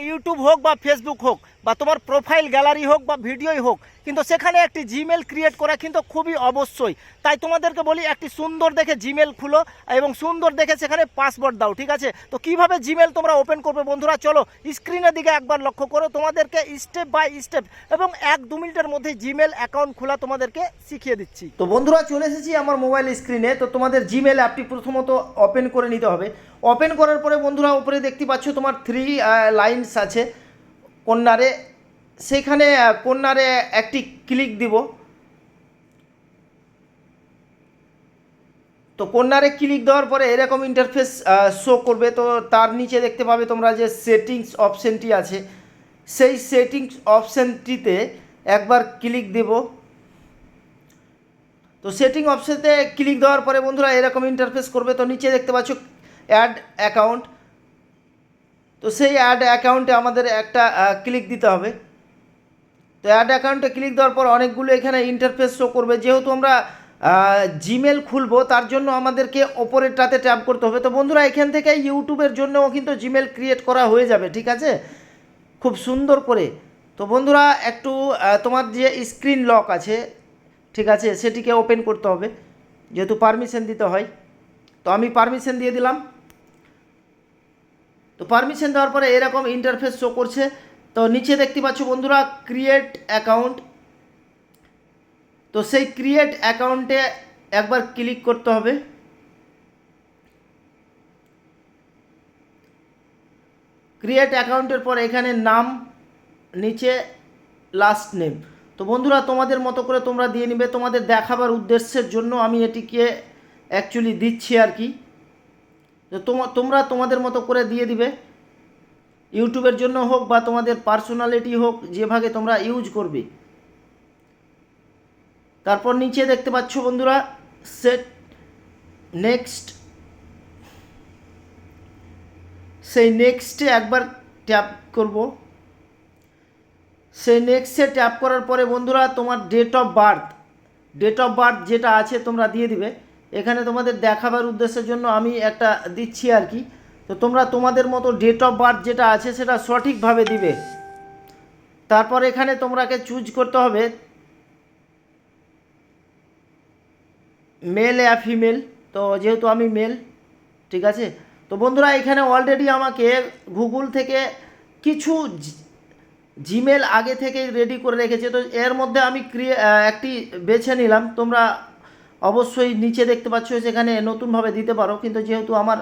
YouTube হোক বা Facebook হোক বা তোমার প্রোফাইল গ্যালারি হোক বা ভিডিওই হোক, কিন্তু সেখানে একটি জিমেল ক্রিয়েট করা কিন্তু খুবই অবশ্যই। তাই তোমাদেরকে বলি, একটি সুন্দর দেখে জিমেল খুলো এবং সুন্দর দেখে সেখানে পাসওয়ার্ড দাও, ঠিক আছে? তো কীভাবে জিমেল তোমরা ওপেন করবে বন্ধুরা? চলো স্ক্রিনের দিকে একবার লক্ষ্য করো, তোমাদেরকে স্টেপ বাই স্টেপ এবং এক দু মিনিটের মধ্যে জিমেল অ্যাকাউন্ট খোলা তোমাদেরকে শিখিয়ে দিচ্ছি। তো বন্ধুরা, চলে এসেছি আমার মোবাইল স্ক্রিনে তো তোমাদের জিমেল অ্যাপটি প্রথমত ওপেন করে নিতে হবে। ওপেন করার পরে বন্ধুরা, উপরে দেখতে পাচ্ছ তোমার থ্রি লাইনস আছে। কন্যারে সেখানে কন্যারে একটি ক্লিক দিব। তো কন্যারে ক্লিক দেওয়ার পরে এরকম ইন্টারফেস শো করবে। তো তার নিচে দেখতে পাবে তোমরা যে সেটিংস অপশানটি আছে। সেই সেটিংস অপশানটিতে একবার ক্লিক দেব। তো সেটিং অপশানতে ক্লিক দেওয়ার পরে বন্ধুরা এরকম ইন্টারফেস করবে। তো নিচে দেখতে পাচ্ছ অ্যাড অ্যাকাউন্ট তো সেই অ্যাড অ্যাকাউন্টে আমাদের একটা ক্লিক দিতে হবে। তো অ্যাড অ্যাকাউন্টে ক্লিক দেওয়ার পর অনেকগুলো এখানে ইন্টারফেস শো করবে। যেহেতু আমরা জিমেল খুলবো, তার জন্য আমাদেরকে ওপরেরটাতে ট্যাপ করতে হবে। তো বন্ধুরা, এখান থেকে ইউটিউবের জন্যও কিন্তু জিমেল ক্রিয়েট করা হয়ে যাবে, ঠিক আছে? খুব সুন্দর করে। তো বন্ধুরা, একটু তোমার যে স্ক্রিন লক আছে, ঠিক আছে, সেটিকে ওপেন করতে হবে। যেহেতু পারমিশন দিতে হয়। তো আমি পারমিশন দিয়ে দিলাম। তো পারমিশন দেওয়ার পরে এরকম ইন্টারফেস শো করছে। তো নিচে দেখতে পাচ্ছ বন্ধুরা ক্রিয়েট অ্যাকাউন্ট তো সেই ক্রিয়েট অ্যাকাউন্টে একবার ক্লিক করতে হবে। ক্রিয়েট অ্যাকাউন্টের পর এখানে নাম, নিচে লাস্ট নেম তো বন্ধুরা, তোমাদের মতো করে তোমরা দিয়ে নিবে। তোমাদের দেখাবার উদ্দেশ্যের জন্য আমি এটিকে অ্যাকচুয়ালি দিচ্ছি আর কি। তোমরা তোমাদের মতো করে দিয়ে দিবে। ইউটিউবের জন্য হোক বা তোমাদের পার্সোনালিটি হোক যেভাবে তোমরা ইউজ করবে। তারপর নিচে দেখতে পাচ্ছ বন্ধুরা সেট নেক্সট সেই নেক্সটে একবার ট্যাপ করব। সেই নেক্সটে ট্যাপ করার পরে বন্ধুরা, তোমার date of birth date of birth যেটা আছে, তোমরা দিয়ে দিবে। এখানে তোমাদের দেখাবার উদ্দেশ্যের জন্য আমি একটা দিচ্ছি আর কি। তো তোমরা তোমাদের মতো ডেট অফ বার্থ যেটা আছে সেটা সঠিকভাবে দিবে। তারপর এখানে তোমরাকে চুজ করতে হবে মেল অ্যা ফিমেল তো যেহেতু আমি মেল ঠিক আছে? তো বন্ধুরা, এখানে অলরেডি আমাকে গুগল থেকে কিছু জিমেল আগে থেকে রেডি করে রেখেছে। তো এর মধ্যে আমি ক্রিয়ে একটি বেছে নিলাম। তোমরা অবশ্যই নিচে দেখতে পাচ্ছ সেখানে নতুনভাবে দিতে পারো, কিন্তু যেহেতু আমার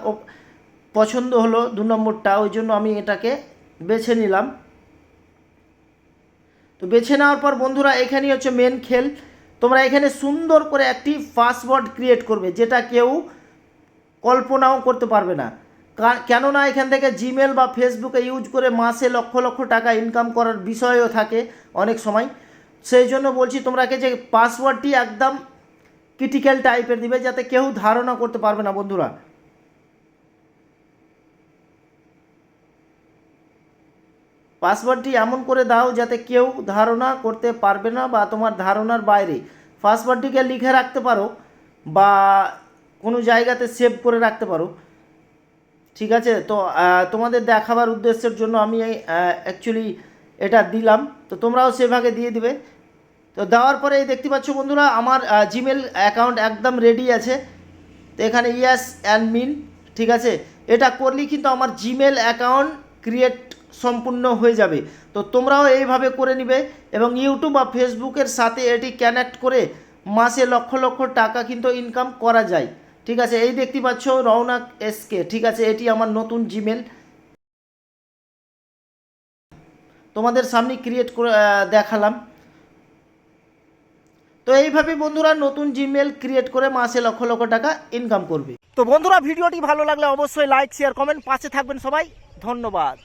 পছন্দ হলো দু নম্বরটা, ওই জন্য আমি এটাকে বেছে নিলাম। তো বেছে নেওয়ার পর বন্ধুরা, এখানেই হচ্ছে মেন খেল। তোমরা এখানে সুন্দর করে একটি পাসওয়ার্ড ক্রিয়েট করবে, যেটা কেউ কল্পনাও করতে পারবে না। কেননা এখান থেকে জিমেল বা ফেসবুকে ইউজ করে মাসে লক্ষ লক্ষ টাকা ইনকাম করার বিষয়ও থাকে অনেক সময়। সেই জন্য বলছি তোমরাকে যে পাসওয়ার্ডটি একদম ক্রিটিক্যাল টাইপের দিবে যাতে কেউ ধারণা করতে পারবে না, বন্ধুরা। পাসওয়ার্ডটি এমন করে দাও যাতে কেউ ধারণা করতে পারবে না বা তোমার ধারণার বাইরে। পাসওয়ার্ডটিকে লিখে রাখতে পারো বা কোনো জায়গাতে সেভ করে রাখতে পারো। ঠিক আছে? তো তোমাদের দেখাবার উদ্দেশ্যের জন্য আমি অ্যাকচুয়ালি এটা দিলাম। তো তোমরাও সেভাগে দিয়ে দিবে। তো দেওয়ার পরে এই দেখতে পাচ্ছ বন্ধুরা, আমার জিমেল অ্যাকাউন্ট একদম রেডি আছে। তো এখানে ইয়াস অ্যান্ড মিন ঠিক আছে? এটা করলেই কিন্তু আমার জিমেল অ্যাকাউন্ট ক্রিয়েট সম্পূর্ণ হয়ে যাবে। তো তোমরাও এইভাবে করে নিবে এবং ইউটিউব বা ফেসবুকের সাথে এটি কানেক্ট করে মাসে লক্ষ লক্ষ টাকা কিন্তু ইনকাম করা যায়। ঠিক আছে? এই দেখতে পাচ্ছ রৌনক এসকে ঠিক আছে? এটি আমার নতুন জিমেল তোমাদের সামনে ক্রিয়েট করে দেখালাম। তো এইভাবে বন্ধুরা নতুন জিমেল ক্রিয়েট করে মাসে লক্ষ লক্ষ টাকা ইনকাম করবে। তো বন্ধুরা, ভিডিওটি ভালো লাগলে অবশ্যই লাইক শেয়ার কমেন্ট পাশে থাকবেন সবাই। ধন্যবাদ।